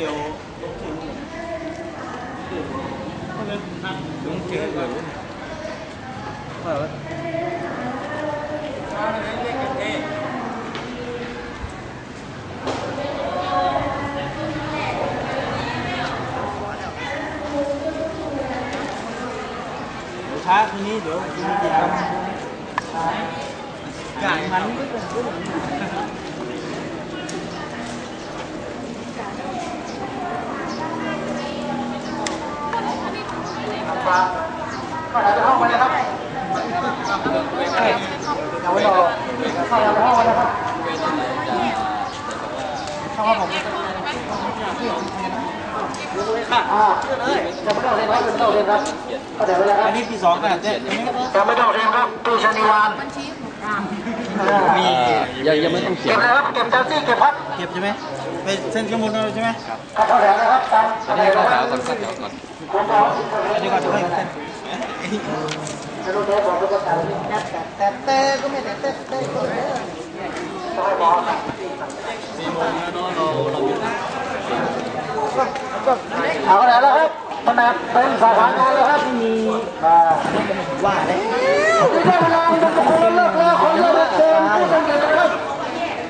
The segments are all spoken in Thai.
นั่นเดี๋ยวลงถึงลงถึงเลยช้าทีนี้เดี๋ยวมีกิจกรรมกายมันก็จะ เข้าไปห้องมาเลยครับเอาไว้รอเข้าไปห้องมาเลยครับเข้าห้องผม อ่าจะไม่ต้องเรียนครับไม่ต้องเรียนครับเข้าใจไว้แล้วครัอับนนี้ปีสองนะเจ๊จะไม่ต้องเรียนครับปีชนิวานมียังยังไม่ต้องเขียเก็นบเลยครับเก็บเจ้าที่เก็บครับเก็บใช่ไหมไปเส้นข้างบนเราใช่ไหมเข้าแถวนะครับตามอันนี้เข้าแถวก่อนเข้าแถวก่อนอันนี้ก่อนจะให้เส้นจะรู้ตัวบอกรู้ว่าแต่แต่แต่ก็ไม่แต่แต่แต่ก็ไม่ต้องให้บอกสี่โมงแล้วเนาะเราเรา อยู่เอาแล้วครับตำแหน่งเป็นสาขางานแล้วครับมีว่าเลยไม่ได้เวลาทุกคนเลิกแล้วคนเลิกเต็มผู้สังเกตนะครับ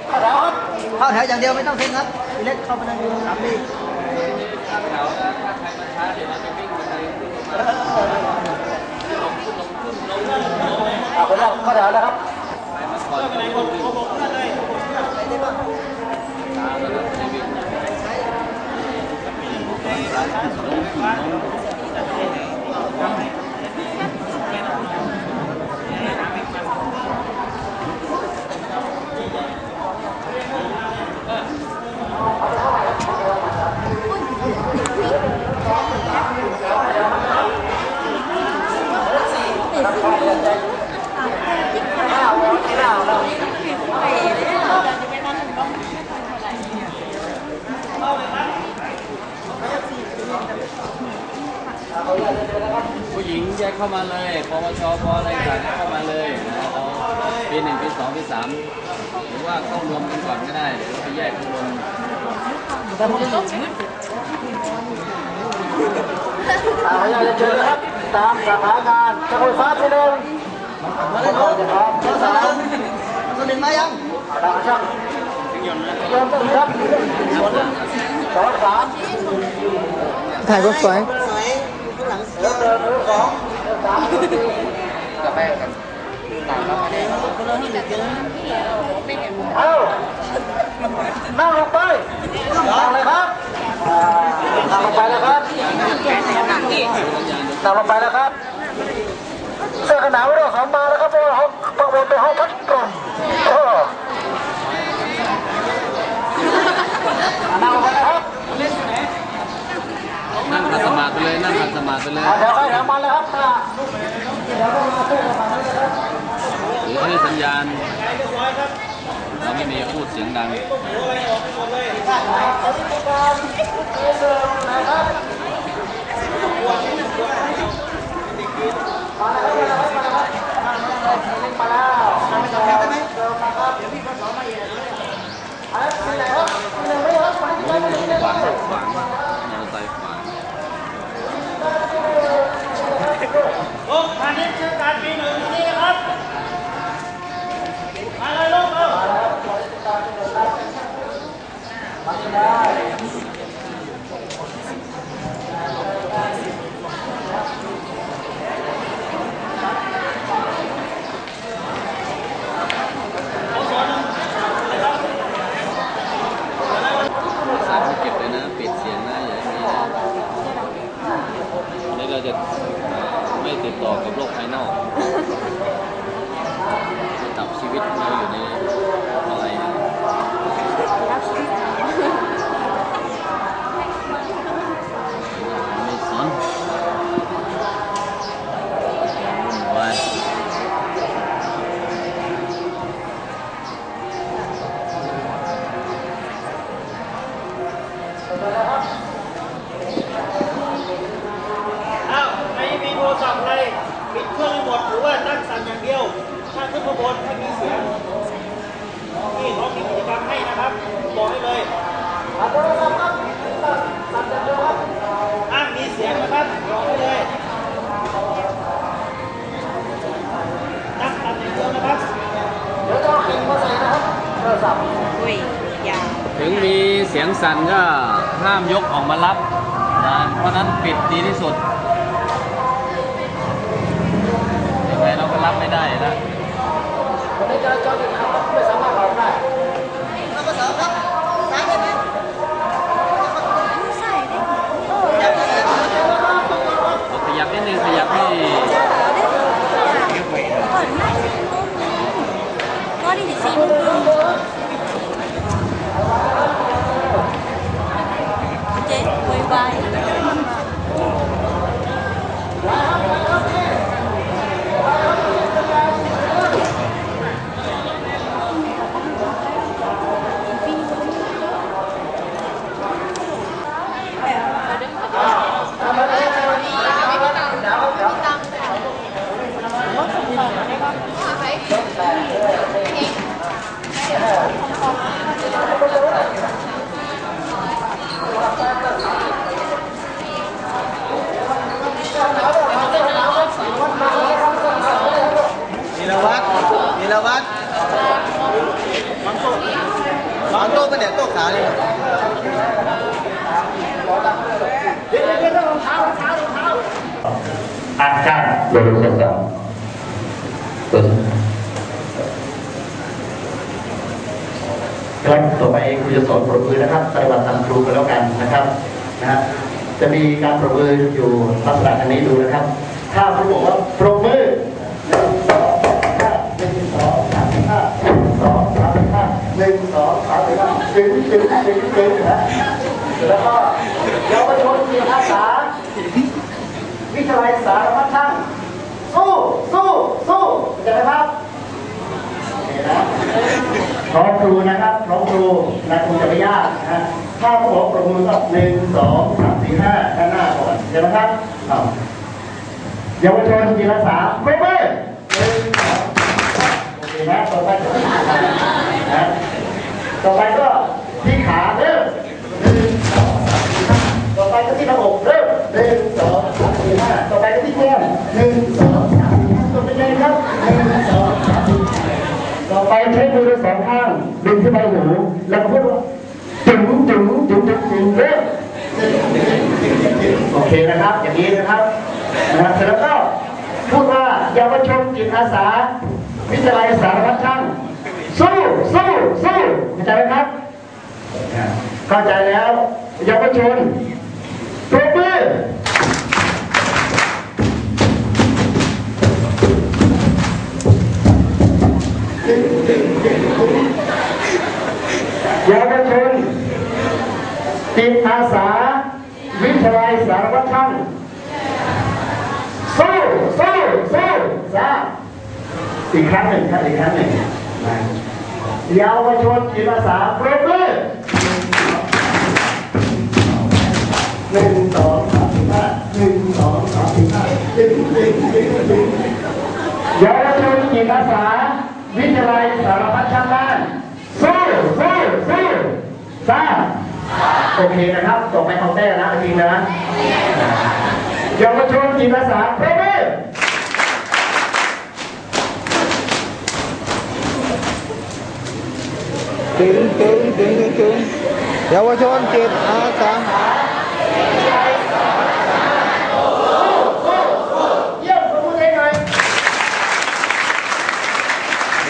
เข้าแถวครับเข้าแถวอย่างเดียวไม่ต้องเซ็นครับพี่เล็กเข้าไปนั่งดูครับนี่ เอาไปแล้วเข้าแถวแล้วครับ ผู้หญิงแยกเข้ามาเลยปวชปอะไรต่างๆเข้ามาเลยนะเราปีหนึ่งปีสองปีสามหรือว่า เข้ารวมกันก่อนก็ได้หรือว่าไปแยกข้างบนเอาอยากจะเจอนะครับตามสถานการณ์จะไฟฟ้าที่หนึ่งมาเลยครับเจ้าสาวตัวหนึ่งมายังดาวช่างเริ่มต้นครับสองสามถ่ายรูปสวยเริ่มเดินมือสองสามสี่กับแป้งกัน เอ้านั่งลงไปนั่งเลยครับอ่านั่งลงไปแล้วครับนั่งลงไปแล้วครับ เสื้อกันหนาวไม่ต้องสวมมาแล้วครับเพราะว่าห้องประเวนเป็นห้องพักกล่องเออนั่งลงไปนะครับนั่งขัดสมาธิไปเลยนั่งขัดสมาธิไปเลยอ่าเดี๋ยวให้เดี๋ยวมาเลยครับอ่าหรือ ให้สัญญาณเราไม่มีพูดเสียงดังมาแล้วนั่งแถวได้ไหมเดินมาครับเดี๋ยวพี่ก็สอนมาเองอะไรเป็นไรครับเป็นไรไม่ครับไปไปไปไปขวางขวางมอเตอร์ไซค์ขวางโอ้ผ่านนี้คือการปีหนึ่งนี่ครับ Qualidade. ศัพท์อุ้ยยาวถึงมีเสียงสั่นก็ห้ามยกออกมารับนะเพราะฉะนั้นปิดดีที่สุดยังไงเราก็รับไม่ได้นะคนในจราจรไม่สามารถออกได้แล้วก็สองครับซ้ายได้ไหมใส่ได้ขยับนิดนึงขยับให้ก่อนหน้าสิบโมงก็ดีสี่โมงครึ่งเจ๊ โวยวาย นิรวัตรนิรวัตรมันโต๊ะมันโต๊ะเป็นเนี่ยโต๊ะขาเลย อาจารย์โดยรวมสามตัวครับต่อไปครูจะสอนปรบมือนะครับปฏิบัติตามครูกันแล้วกันนะครับนะฮะจะมีการปรบมืออยู่ลักษณะอันนี้ดูนะครับ ถ้าครูบอกว่าปรบมือหนึ่งสองสามห้าหนึ่งสองสามห้าหนึ่งสองสามห้าหนึ่งสองสามห้าถึงถึงถึงถึงนะแล้วก็เยาวชนมีภาษา วิทยาลัยสารพัดช่างสู้สู้สู้เข้าใจไหมครับโอเคนะพร้อมครูนะครับพร้อมครูนะครูจะไม่ยากนะฮะถ้าผู้บอกประมือก็หนึ่งสองสามสี่ห้าด้านหน้าก่อนเข้าใจไหมครับอ้าวเยาวชนจิรสาเว้ยเว้ยหนึ่งสองโอเคนะต่อไปนะ ไปใช้มือทั้งสองข้างดึงขึ้นไปหูแล้วก็พูดว่าจึงจึงจึงจึงจึงเริ่มโอเคนะครับ อย่างนี้นะครับนะครับเสร็จแล้วก็พูดว่าเยาวชนจิตอาสา วิทยาลัยสารพัดช่างสู้สู้สู้เข้าใจไหมครับ เข้าใจแล้วเยาวชนปรบมือ เยาวชนจิตอาสา วิทยาลัยสารพัดช่างสู้สู้สู้ซาอีกครั้งหนึ่งครับอีกครั้งหนึ่งเยาวชนจิตอาสาปรบมือหนึ่งสองสามสี่ห้าหนึ่งสองสามสี่ห้าดึงดึงดึงดึงเยาวชนจิตอาสา วิทยาลัยสารพัดช่างบ้านสู้สู้สู้ซ่าโอเคนะครับต่อไปเอาแต้นะจริงนะเยาวชนจิตอาสาพร้อมไหมถึงถึงถึงถึงถึงเยาวชนจิตอาสา เยี่ยมปรบมือให้หน่อย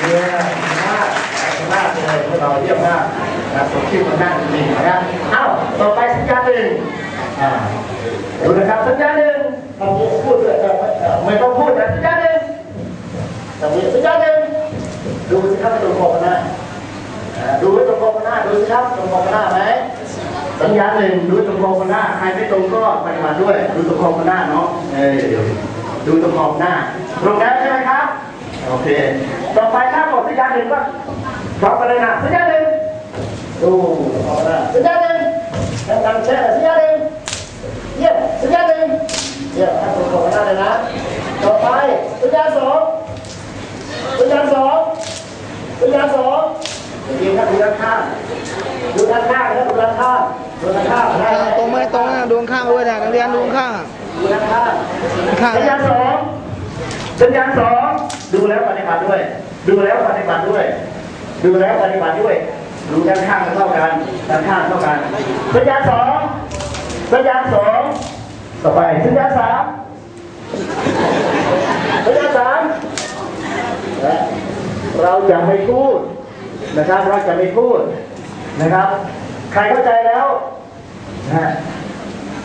เยี่ยมมากเยี่ยมมาก เราเยี่ยมมากนะสมชื่อคนหน้าจริงๆนะครับเอ้าต่อไปสัญญาณหนึ่งดูนะครับสัญญาณหนึ่งเราพูดเลยไม่ต้องพูดนะสัญญาณหนึ่งแต่มีสัญญาณหนึ่งดูสิครับตรงขอหน้าดูไว้ตรงขอหน้าดูสิครับตรงขอหน้าไหมสัญญาณหนึ่งดูตรงขอหน้าใครไม่ตรงก็ปฏิบัติด้วย ดูตรงขอหน้าเนาะเออเดี๋ยวดูตรงขอหน้าตรงแล้วใช่ไหมครับโอเค ต่อไปถ้าหมดสัญญาณหนึ่งก็ พร้อมกันเลยนะสัญญาณหนึ่งดูพร้อมนะสัญญาณหนึ่งดังๆแช่สัญญาณหนึ่งเยี่ยมสัญญาณหนึ่งเยี่ยมครับตรงกันหน้าเลยนะต่อไปสัญญาณสองสัญญาณสองสัญญาณสองดีครับดูด้านข้างดูด้านข้างครับดูด้านข้างดูด้านข้างได้ตรงไหมตรงนะดวงข้างด้วยนะนักเรียนดวงข้างอะดูด้านข้างข้างสัญญาณสองสัญญาณสองดูแล้วปฏิบัติด้วย ดูแล้วปฏิบัติด้วย ดูแล้วปฏิบัติด้วย ดูด้านข้างก็เท่ากันด้านข้างเท่ากันสัญญาสองสัญญาสองต่อไปสัญญาสามสัญญาสามเราจะไม่พูดนะครับเราจะไม่พูดนะครับ ใครเข้าใจแล้วนะ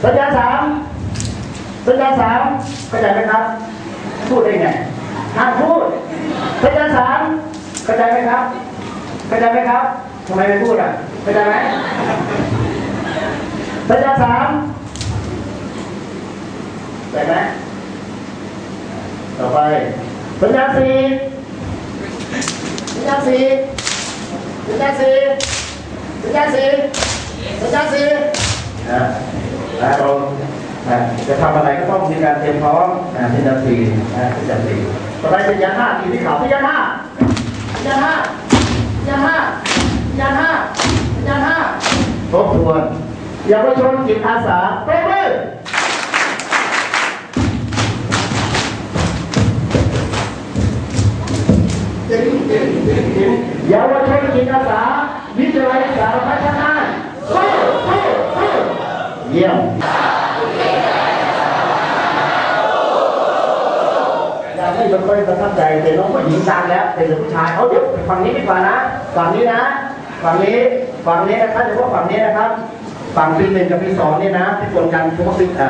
สัญญาสามสัญญาสามเข้าใจไหมครับ พูดได้ไงห้ามพูดสัญญาสามเข้าใจไหมครับ เข้าใจไหมครับทำไมไม่พูดอะเข้าใจไหมสัญญาสามเข้าใจไหมต่อไปสัญญาสี่สัญญาสี่สัญญาสี่สัญญาสี่สัญญาสี่อ่าแล้วเราอ่าจะทำอะไรก็ต้องมีการเตรียมพร้อมอ่าสัญญาสี่อ่าสัญญาสี่ต่อไปสัญญาณห้าทีที่ขาวสัญญาห้าสัญญาณห้า สัญญาห้าสัญญาห้าสัญญาห้าทบทวนเยาวชนจิตอาสาปรบมือเยาวชนจิตอาสาวิทยาลัยสารพัฒนาสู้สู้สู้เยี่ยมยัง ไม่ค่อยประทับใจแต่น้องผู้หญิงดังแล้วแต่ผู้ชายเอาเดี๋ยวฝั่งนี้ดีกว่านะฝั่งนี้นะฝั่งนี้ฝั่งนี้นะครับเฉพาะฝั่งนี้นะครับ ฝั่งปีหนึ่งกับปีสองนี่นะที่คนกันเฉพาะปีอ่า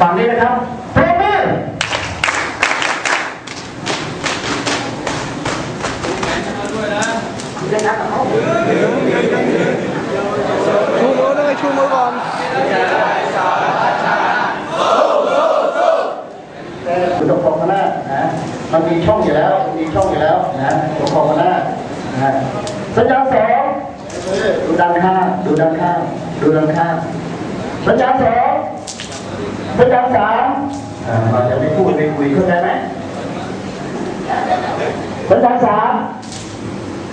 ฝั่งนี้นะครับปรบมือชูมือด้วยชูมือก่อนคุณต้องบอกคณะนะ มันมีช่องอยู่แล้วมันมีช่องอยู่แล้วนะต้องบอกคณะนะสัญญาณสองดูด้านข้างดูด้านข้างดูด้านข้างสัญญาณสองสัญญาณสามอ่าเราจะไม่พูดไม่คุยเข้าใจไหมสัญญาณสาม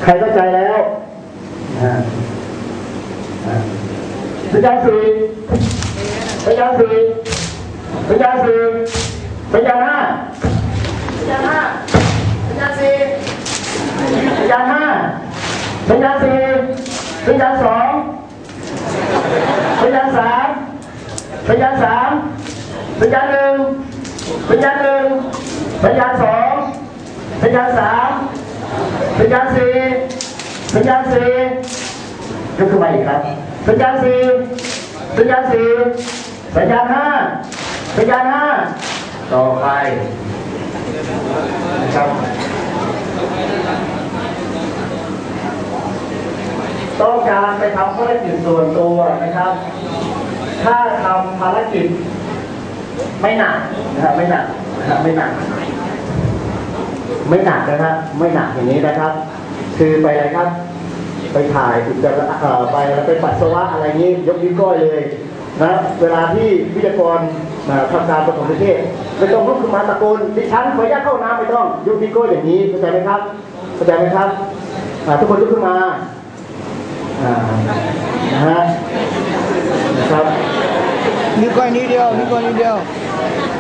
ใครเข้าใจแล้วอ่าอ่าสัญญาณสี่สัญญาณสี่สัญญาณสี่สัญญาณห้า สัญญาณห้าสัญญาณสี่สัญญาณห้าสัญญาณสี่สัญญาณสองสัญญาณสามสัญญาณสามสัญญาณหนึ่งสัญญาณหนึ่งสัญญาณสองสัญญาณสามสัญญาณสี่สัญญาณสี่ยกขึ้นมาอีกครับ สัญญาณสี่สัญญาณสี่สัญญาณห้าสัญญาณห้าต่อไปนะ ครับ ต้องการไปทำภารกิจส่วนตัวนะครับ ถ้าทำภารกิจไม่หนักนะครับไม่หนักนะครับไม่หนัก ไม่หนักนะครับ ไม่หนักอย่างนี้นะครับ คือไปอะไรครับ ไปถ่ายอุจจาระเอ่อไปแล้วไปปัสสาวะอะไรนี้ยกนิ้วก้อยเลยนะเวลาที่วิทยากร ทำการประถมนิเทศไม่ต้องลุกขึ้นมาตะโกนดิฉันขออนุญาตเข้าน้ำไม่ต้องยกนิ้วก้อยอย่างนี้เข้าใจไหมครับเข้าใจไหมครับอ่าทุกคนลุกขึ้นมาอ่านะฮะนะครับนิ้วก้อยนิ้วเดียวนิ้วก้อยนิ้วเดียว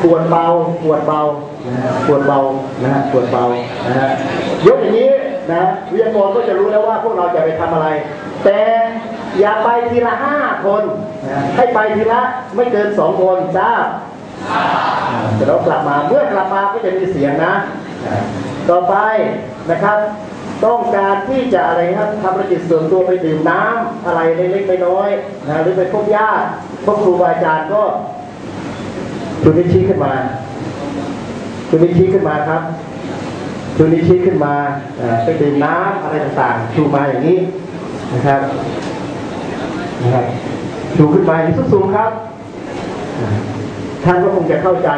ปวดเบาปวดเบานะฮะปวดเบานะฮะปวดเบานะฮะยกอย่างนี้นะวิทยากรก็จะรู้แล้วว่าพวกเราจะไปทำอะไร แต่ อย่าไปทีละห้าคน ให้ไปทีละไม่เกินสองคนจ้าแต่เรากลับมาเมื่อกลับมาก็จะมีเสียงนะ ต่อไปนะครับ ต้องการที่จะอะไรครับทำธุรกิจส่วนตัวไปดื่มน้ำอะไรเล็กๆน้อยๆนะหรือไปพบญาติพบครูบาอาจารย์ก็ชูนิชี้ขึ้นมาชูนิชี้ขึ้นมาครับชูนิชี้ขึ้นมาอ่าไปดื่มน้ำอะไรต่างๆชูมาอย่างนี้นะครับ นะครับชูขึ้นมาอย่างสูงครับ ท่านก็คงจะเข้าใจ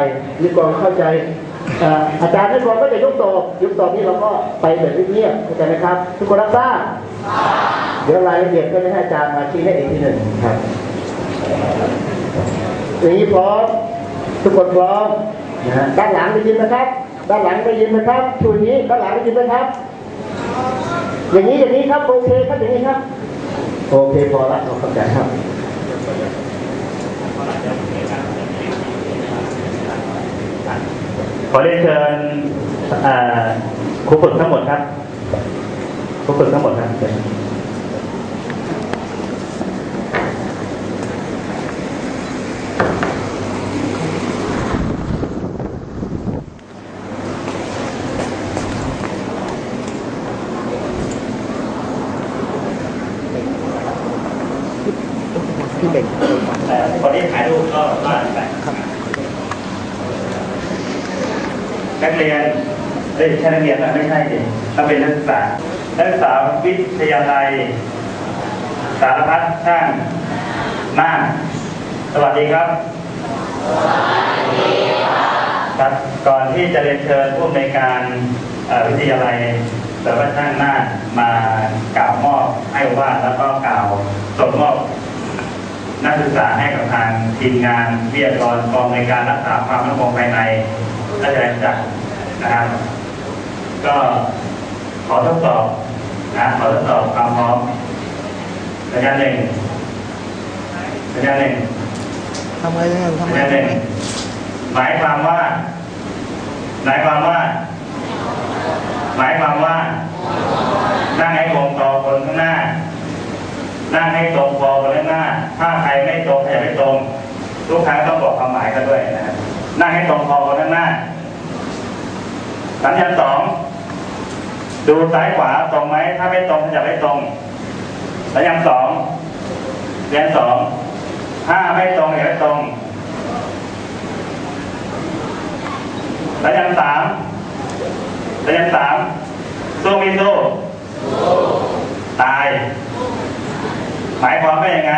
นิกรเข้าใจ อาจารย์นิกรก็จะยกตอบยกตอบนี้เราก็ไปแบบเงียบๆเข้าใจไหมครับ ทุกคนรับทราบเดี๋ยวรายละเอียดก็จะให้อาจารย์มาชี้ให้อีกทีหนึ่งครับอย่างนี้พร้อมทุกคนพร้อมด้านหลังได้ยินนะครับด้านหลังได้ยินนะครับชูอย่างนี้ด้านหลังได้ยินนะครับ อย่างนี้อย่างนี้ครับโอเคครับอย่างนี้ครับ โอเคพอละเราเข้าใจครับขอเรียนเชิญครูฝึกทั้งหมดครับครูฝึกทั้งหมดครับชิญ พี่เบ่ง แต่คนที่ถ่ายรูปก็มาไปนักเรียนเอ้ยใช่นักเรียนนะไม่ใช่ดิต้องเป็นนักศึกษา นักศึกษาวิทยาลัย สารพัดช่างน่านสวัสดีครับครับ ก่อนที่จะเรียนเชิญผู้อำนวยการวิทยาลัยสารพัดช่างน่านมากล่าวมอบให้ว่าแล้วก็กล่าวส่งมอบนักศึกษาให้กับทางทีมงานวิทยากรกองในการรักษาความมั่นคงภายในราชอาณาจัก นะครับก็ขอทดสอบนะขอทดสอบความพร้อมระยะหนึ่งระยะหนึ่งทำไงเนี่ยทำระไงยะหนึ่งหมายความว่า หมายความว่า หมายความว่า นั่งให้ตรงต่อคนข้างหน้า นั่งให้ตรงพอคนข้างหน้า ถ้าใครไม่ตรงอย่าไม่ตรง ทุกครั้งต้องบอกความหมายกันด้วยนะครับนั่งให้ตรงพอคนข้างหน้า สัญญาณสองดูซ้ายขวาตรงไหมถ้าไม่ตรงอย่าไม่ตรงสัญญาณสองเรียนสองถ้าไม่ตรงอย่าไม่ตรงสัญญาณสามสัญญาณสามสู้ไม่สู้ตาย หมายความว่ายังไง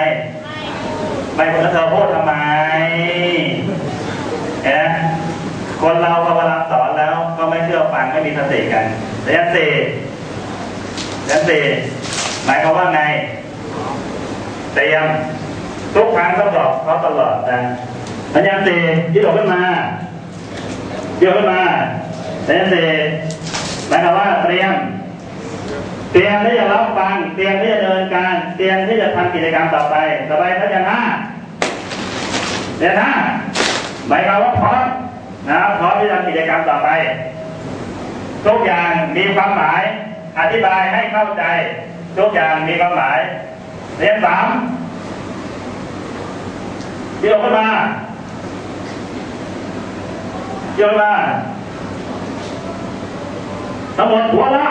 ไม่คนเธอพูดทำไมเอ๊ะคนเราพอเวลาสอนแล้ว ไม่เชื่อฟังไม่มีสติกันระยะสี่ระยะสี่หมายความว่าไงเตรียมทุกครั้งต้องบอกเขาตลอดนะระยะสี่ยืดออกขึ้นมายืดขึ้นมาระยะสี่หมายความว่าเตรียมเตรียมที่จะรับฟังเตรียมที่จะเดินการเตรียมที่จะทำกิจกรรมต่อไปต่อไปทัศนห้าเดือนห้าหมายความว่าพร้อม นะพร้อมที่จะทำกิจกรรมต่อไป ทุกอย่างมีความหมาย อธิบายให้เข้าใจ ทุกอย่างมีความหมายเรียนสามเดี๋ยวขึ้นมาเดี๋ยวมาทั้งหมดหัวละ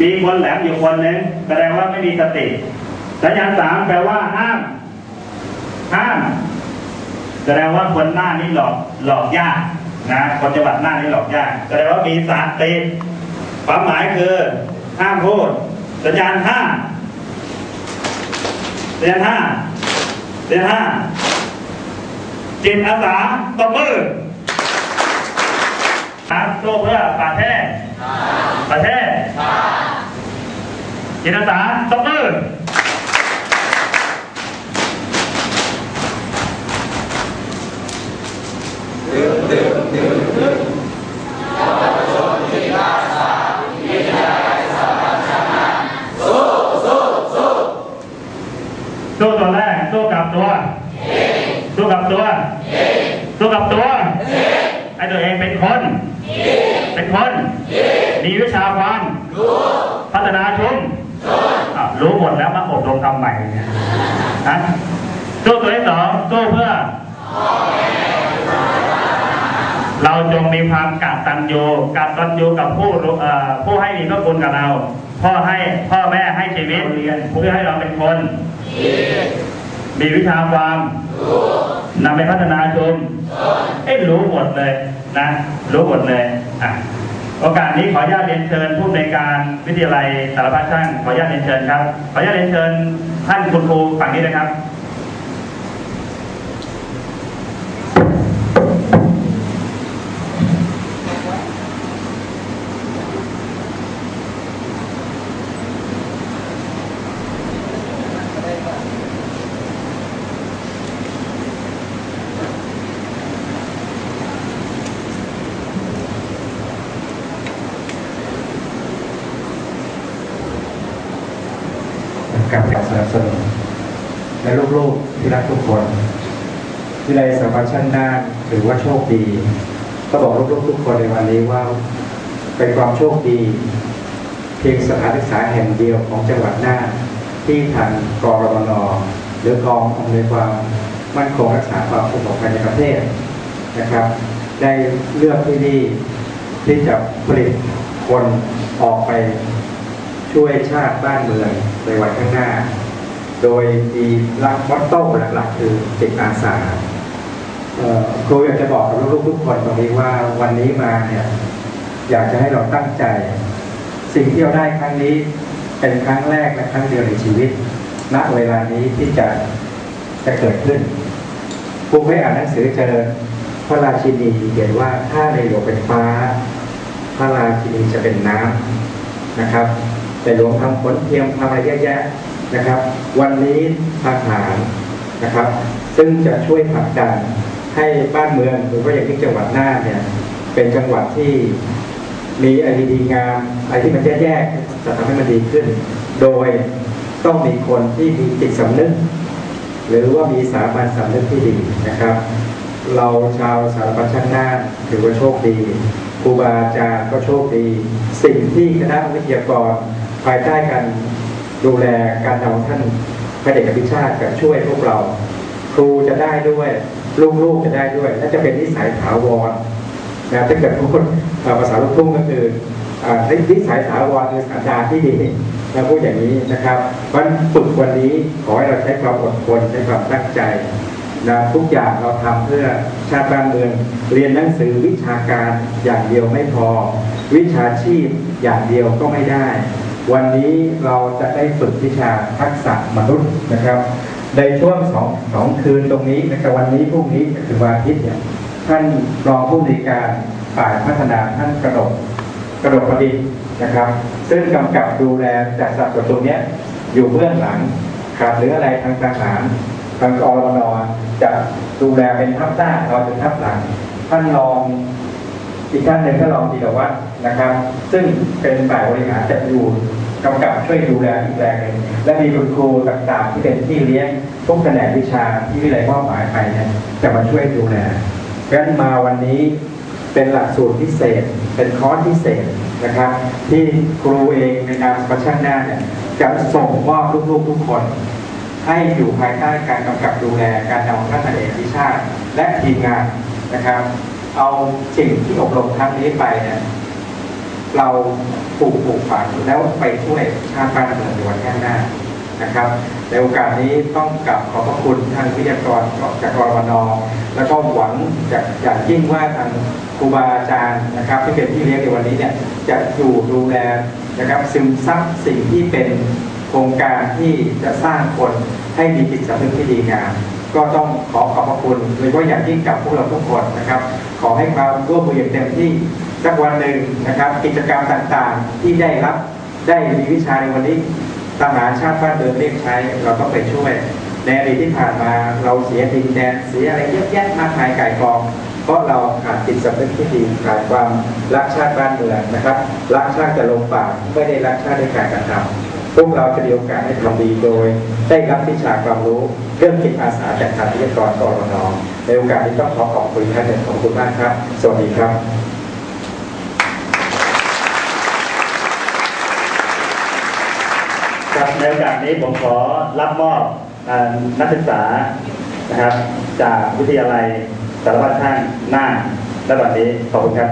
มีคนแหลมอยู่คนหนึ่งแสดงว่าไม่มีสติ สัญญาณสามแปลว่าห้าม ห้าม แสดงว่าคนหน้านี้หลอกหลอกยากนะคนจังหวัดหน้านี้หลอกยากแสดงว่ามีสารติความหมายคือห้ามพูดสัญญาณห้าสัญญาณห้าสัญญาณห้าจิตอาสาตบมือครับโซ่เพื่อประเทศประเทศจิตอาสาตบมือสู้ตัวแรกสู้กับตัวสู้กับตัวสู้กับตัวไอ้ตัวเองเป็นคน เป็น คน มีวิชาความพัฒนาชุมอะรู้หมดแล้วมาอบรมทำใหม่เนี่ยฮะสู้ตัวที่สองสู้เพื่อ เราจงมีความกตัญญูกตัญญูกับผู้รู้เอ่อผู้ให้มีพระคุณกับเรา พ่อให้พ่อแม่ให้ชีวิตเพื่อให้เราเป็นคน มีวิชาความนำไปพัฒนาชุมเอ้ยรู้หมดเลยนะ รู้หมดเลยอะ โอกาสนี้ขออนุญาตเรียนเชิญผู้ในการวิทยาลัยสารพัดช่างขออนุญาตเรียนเชิญครับ ขออนุญาตเรียนเชิญท่านคุณครูฝั่งนี้นะครับ กับการสนับสนุนและลูกๆที่รักทุกคนวิไลสถาบันช่างนาฏถือว่าโชคดี ก็บอกลูกๆทุกคนในวันนี้ว่า เป็นความโชคดี เพียงสถานศึกษาแห่งเดียวของจังหวัดน่านที่ทางกรมนหรือกองอำนวยความมั่นคงรักษาความสงบภายในประเทศนะครับ ได้เลือกที่นี่ที่จะผลิตคนออกไป ช่วยชาติบ้านเมืองในวันข้างหน้า โดยมีหลักมอตโต้หลักๆคือจิตอาสาครูอยากจะบอกกับลูกๆทุกคนตรงนี้ว่าวันนี้มาเนี่ยอยากจะให้เราตั้งใจ สิ่งที่เราได้ครั้งนี้เป็นครั้งแรกและครั้งเดียวในชีวิต ณเวลานี้ที่จะจะเกิดขึ้นครูให้อ่านหนังสือเจอพระราชินีเขียนว่าถ้าในหลวงเป็นฟ้า พระราชินีจะเป็นน้ำนะครับ แต่หลวงทำผลเทียมทำอะไรเยะแยะนะครับ วันนี้ทหารนะครับ ซึ่งจะช่วยผลักดันให้บ้านเมืองโดยเฉพาอย่างที่จังหวัดน่านเนี่ยเป็นจังหวัดที่มีไอเดียดีงามอะไรที่มันแย่ๆจะทำให้มันดีขึ้น โดยต้องมีคนที่มีจิตสำนึก หรือว่ามีสามัญสำนึกที่ดีนะครับ เราชาวสารพัดช่างนาถือว่าโชคดีครูบาอาจารย์ก็โชคดี สิ่งที่คณะวิทยากร ภายใต้การดูแลการทำของท่านพระเดชอภิชาติกับช่วยพวกเรา ครูจะได้ด้วยลูกๆจะได้ด้วยและจะเป็นนิสัยถาวรนะถ้าเกิดพูดเอ่อภาษาลูกทุ่งก็คืออ่านิสัยถาวรคือสันดานที่ดีนะพูดอย่างนี้นะครับวันฝึกวันนี้ขอให้เราใช้ความอดทนใช้ความตั้งใจนะทุกอย่างเราทำเพื่อชาติบ้านเมืองเรียนหนังสือวิชาการอย่างเดียวไม่พอ วิชาชีพอย่างเดียวก็ไม่ได้ วันนี้เราจะได้ฝึกวิชาทักษะมนุษย์นะครับ ในช่วงสองสองคืนตรงนี้นะครับวันนี้พรุ่งนี้ถึงวันอาทิตย์เนี่ยท่านรองผู้ในวยการฝ่ายพัฒนาท่านกระดกกระดกประดิษฐ์นะครับ ซึ่งกำกับดูแลจัดสรรส่วนตรงนี้อยู่เบื้องหลังขาดหรืออะไรทางทหารทางกรนจะดูแลเป็นทัพหน้าเราเป็นทัพหลัง ท่านรอง อีกท่านหนึ่งก็รองธีรวัฒน์นะครับ ซึ่งเป็นฝ่ายบริหารจัดอยู่กำกับช่วยดูแลอีกแรงหนึ่งและมีคุณครูต่างๆ ที่เป็นที่เลี้ยงทุกแผนกวิชาที่วิไลมอบหมายไปเนี่ยจะมาช่วยดูแลดังนั้นมาวันนี้เป็นหลักสูตรพิเศษ เป็นคอร์สพิเศษนะครับ ที่ครูเองในนามประช่างหน้าเนี่ยจะส่งมอบลูกๆทุกคน ให้อยู่ภายใต้การกำกับดูแลการนำของท่านาเอกวิชาและทีมงานนะครับ เอาสิ่งที่อบรมครั้งนี้ไปเนี่ยเราปลูกปลูกฝังแล้วไปช่วยชาติบ้านเมืองในวันข้างหน้านะครับ ในโอกาสนี้ต้องกลับขอบพระคุณท่านวิทยากรจากกรมนแล้วก็หวังจากอย่างยิ่งว่าทางครูบาอาจารย์นะครับ ที่เป็นที่เลี้ยงในวันนี้เนี่ยจะอยู่ดูแลนะครับซึมซับสิ่งที่เป็นโครงการที่จะสร้างคนให้มีจิตสำนึกที่ดีงาม ก็ต้องขอขอบพระคุณโดยเฉพาะอย่างยิ่งกับพวกเราทุกคนนะครับ ขอให้ความร่วมมืออย่างเต็มที่สักวันหนึ่งนะครับ กิจกรรมต่างๆ ที่ได้รับได้มีวิชาในวันนี้ทหารชาติบ้านเมืองเรียกใช้เราต้องไปช่วยในอดีตที่ผ่านมาเราเสียดินแดนเสียอะไรเยอะแยะมากมายไก่กอง เพราะเราขาดจิตสำนึกที่ดีขาดความรักชาติบ้านเมืองนะครับ รักชาติจะลงปากไม่ได้รักชาติด้วยการกระทำ พวกเราจะมีโอกาสได้ทำดีโดย ได้รับวิชาความรู้เรื่องจิตอาสาจากทางวิทยากรกรนในโอกาสนี้ต้องขอขอบคุณท่านหนึ่งขอบคุณมากครับ สวัสดีครับครับในโอกาสนี้ผมขอรับมอบนักศึกษานะครับ จากวิทยาลัยสารพัดช่างน่านและบัดนี้ขอบคุณครับ